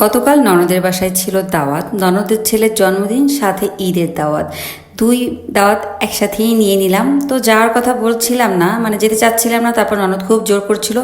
গতকাল ননদের বাসায় ছিল দাওয়াত। ননদের ছেলের জন্মদিন সাথে ঈদের দাওয়াত। দুই দাওয়াত একসাথেই নিয়ে নিলাম। তো যাওয়ার কথা বলছিলাম না মানে যেতে চাচ্ছিলাম না, তারপর ননদ খুব জোর করছিল,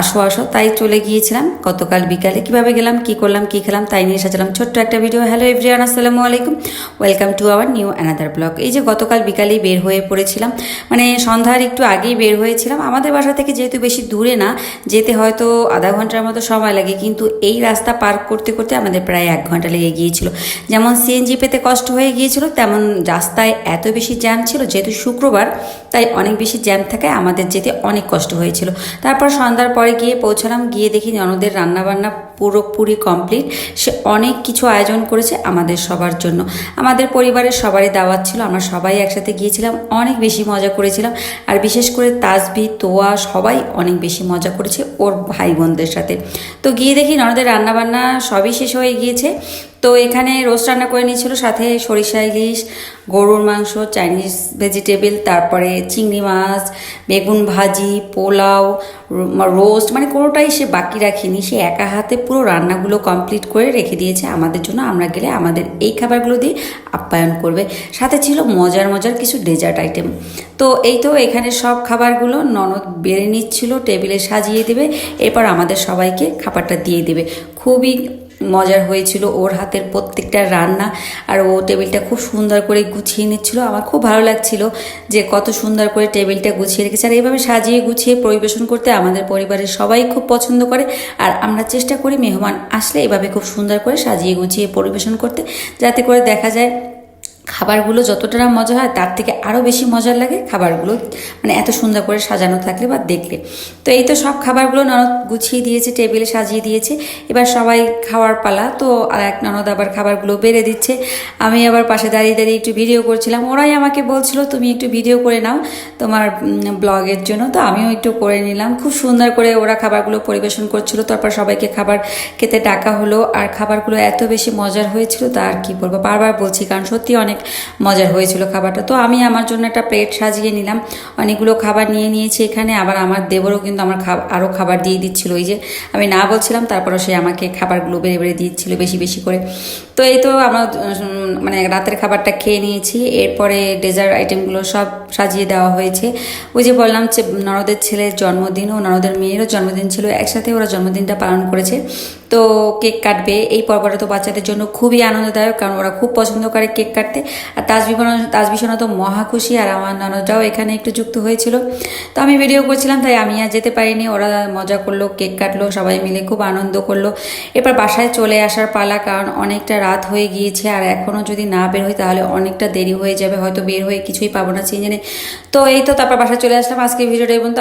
আসো আসো, তাই চলে গিয়েছিলাম। গতকাল বিকালে কীভাবে গেলাম, কি করলাম, কি খেলাম, তাই নিয়ে সাজালাম ছোট্ট একটা ভিডিও হ্যালো এভরিওয়ান আসসালামু আলাইকুম। Welcome to our new another blog এই যে গতকাল বিকালেই বের হয়ে পড়েছিলাম মানে সন্ধ্যার একটু আগেই বের হয়েছিলাম। আমাদের বাসা থেকে যেহেতু বেশি দূরে না, যেতে হয়তো আধা ঘণ্টার মতো সময় লাগে, কিন্তু এই রাস্তা পার করতে করতে আমাদের প্রায় এক ঘণ্টা লেগে গিয়েছিল। যেমন সিএনজি পেতে কষ্ট হয়ে গিয়েছিল, তেমন রাস্তায় এত বেশি জ্যাম ছিল, যেহেতু শুক্রবার, তাই অনেক বেশি জ্যাম থাকায় আমাদের যেতে অনেক কষ্ট হয়েছিল। তারপর সন্ধ্যার পরে গিয়ে পৌঁছালাম, গিয়ে দেখি ননদের রান্নাবান্না পুরোপুরি কমপ্লিট সে অনেক কিছু আয়োজন করেছে আমাদের সবার জন্য। আমাদের পরিবারের সবারই দাওয়াত ছিল, আমরা সবাই একসাথে গিয়েছিলাম, অনেক বেশি মজা করেছিলাম। আর বিশেষ করে তাজবি, তোয়া, সবাই অনেক বেশি মজা করেছে ওর ভাই বোনদের সাথে। তো গিয়ে দেখি ননদের রান্নাবান্না সবই শেষ হয়ে গিয়েছে। তো এখানে রোস্ট রান্না করে নিয়েছিল, সাথে সরিষা ইলিশ, গরুর মাংস, চাইনিজ ভেজিটেবল, তারপরে চিংড়ি মাছ, বেগুন ভাজি, পোলাও রোস্ট মানে কোনোটাই সে বাকি রাখিনি, সে একা হাতে পুরো রান্নাগুলো কমপ্লিট করে রেখে দিয়েছে আমাদের জন্য। আমরা গেলে আমাদের এই খাবারগুলো দিয়ে আপ্যায়ন করবে। সাথে ছিল মজার মজার কিছু ডেজার্ট আইটেম তো এই তো এখানে সব খাবারগুলো ননদ বেড়ে নিচ্ছিল টেবিলে সাজিয়ে দেবে, এরপর আমাদের সবাইকে খাবারটা দিয়ে দেবে। খুবই মজার হয়েছিল ওর হাতের প্রত্যেকটা রান্না, আর ও টেবিলটা খুব সুন্দর করে গুছিয়ে নিচ্ছিল। আমার খুব ভালো লাগছিল যে কত সুন্দর করে টেবিলটা গুছিয়ে রেখেছে। আর এইভাবে সাজিয়ে গুছিয়ে পরিবেশন করতে আমাদের পরিবারের সবাই খুব পছন্দ করে। আর আমরা চেষ্টা করি মেহমান আসলে এভাবে খুব সুন্দর করে সাজিয়ে গুছিয়ে পরিবেশন করতে, যাতে করে দেখা যায় খাবারগুলো যতটা মজা হয় তার থেকে আরও বেশি মজার লাগে খাবারগুলো। মানে এত সুন্দর করে সাজানো থাকলে বা দেখলে। তো এই তো সব খাবারগুলো ননদ গুছিয়ে দিয়েছে, টেবিলে সাজিয়ে দিয়েছে। এবার সবাই খাওয়ার পালা। তো আর এক ননদ আবার খাবারগুলো বেড়ে দিচ্ছে। আমি আবার পাশে দাঁড়িয়ে দাঁড়িয়ে একটু ভিডিও করছিলাম। ওরাই আমাকে বলছিল, তুমি একটু ভিডিও করে নাও তোমার ব্লগের জন্য। তো আমিও একটু করে নিলাম। খুব সুন্দর করে ওরা খাবারগুলো পরিবেশন করছিল। তারপর সবাইকে খাবার খেতে ডাকা হলো। আর খাবারগুলো এত বেশি মজার হয়েছিল তা আর কি বলব? বারবার বলছি, কারণ সত্যি অনেক মজার হয়েছিল খাবারটা। তো আমি আমার জন্য একটা প্লেট সাজিয়ে নিলাম। অনেকগুলো খাবার নিয়ে নিয়েছি এখানে। আবার আমার দেবরও কিন্তু আমার আরও খাবার দিয়ে দিচ্ছিল। ওই যে আমি না বলছিলাম, তারপরও সে আমাকে খাবারগুলো বেড়ে বেড়ে দিচ্ছিল বেশি বেশি করে। তো এই তো আমরা মানে রাতের খাবারটা খেয়ে নিয়েছি। এরপরে ডেজার্ট আইটেমগুলো সব সাজিয়ে দেওয়া হয়েছে। ওই যে বললাম যে ননদের ছেলের জন্মদিন, ও ননদের মেয়েরও জন্মদিন ছিল। একসাথে ওরা জন্মদিনটা পালন করেছে। তো কেক কাটবে। এই পর্বটা তো বাচ্চাদের জন্য খুবই আনন্দদায়ক, কারণ ওরা খুব পছন্দ করে কেক কাটতে। আর তাজবিবনা তাজবিশনা তো মহা খুশি, আর আমার ননদরাও এখানে একটু যুক্ত হয়েছিল। তো আমি ভিডিও করছিলাম, তাই আমি আর যেতে পারিনি। ওরা মজা করল, কেক কাটলো, সবাই মিলে খুব আনন্দ করল। এরপর বাসায় চলে আসার পালা, কারণ অনেকটা রাত হয়ে গিয়েছে, আর এখনও যদি না বের হই, তাহলে অনেকটা দেরি হয়ে যাবে, হয়তো বের হয়ে কিছুই পাবো না সিজনে তো এই তো, তারপর বাসায় চলে আসলাম। আজকে ভিডিওটা এবং তো